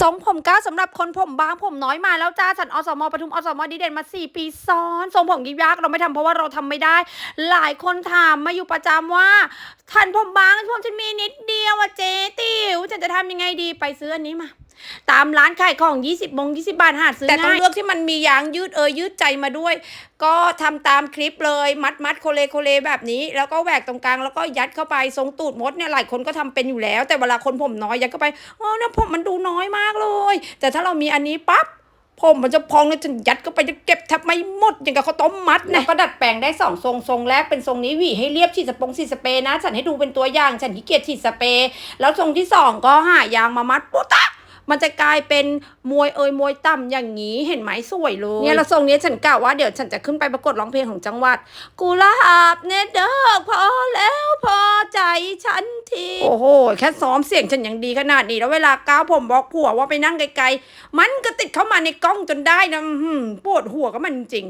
ทรงผมก้าวสำหรับคนผมบางผมน้อยมาแล้วจ้าฉันอสมปทุมอสมดีเด่นมา 4 ปีซ้อนทรงผมยิบยากเราไม่ทำเพราะว่าเราทำไม่ได้ หลายคนถามมาอยู่ประจำว่าทันผมบางผมฉันมีนิดเดียวอะ จ๊ติ๋วฉันจะทำยังไงดีไปซื้ออันนี้มา ตามร้านขายของ 20บง20 บาทหาซื้อแต่ต้องเลือกที่มันมียางยืดเอยยืดใจมาด้วย ก็ทำตามคลิปเลยมัดมัดโคเลโคเลแบบนี้ แล้วก็แหวกตรงกลางแล้วก็ยัดเข้าไปทรงตูดมดเนี่ยหลายคนก็ทำเป็นอยู่แล้ว แต่เวลาคนผมน้อยยัดเข้าไปเออเนี่ยผมมันดูน้อยมากเลย แต่ถ้าเรามีอันนี้ปั๊บ ผมมันจะพองเลยฉันยัดเข้าไปจะเก็บแทบไม่หมดอย่างกับข้าวต้มมัดเนี่ยก็ดัดแปลงได้สองทรงทรงแรกเป็นทรงนี้หวีให้เรียบฉีดสปงฉีดสเปรย์นะ ฉันให้ดูเป็นตัวอย่างฉันขี้เกียจฉีดสเปรย์แล้วทรงที่สองก็หายางมามัดปุ๊ตะมันจะกลายเป็นมวยเอยมวยต่ำอย่างนี้เห็นไหมสวยเลยเนี่ยแล้วทรงนี้ฉันกะว่าเดี๋ยวฉันจะขึ้นไปประกวดร้องเพลงของจังหวัดกุหลาบเนเดอร์พอแล้วพอใจ ฉันทีโอ้โหแค่ซ้อมเสียงฉันยังดีขนาดนี้แล้วเวลาก้าวผมบอกผัวว่าไปนั่งไกลๆมันก็ติดเข้ามาในกล้องจนได้นะอื้อหือปวดหัวก็มันจริง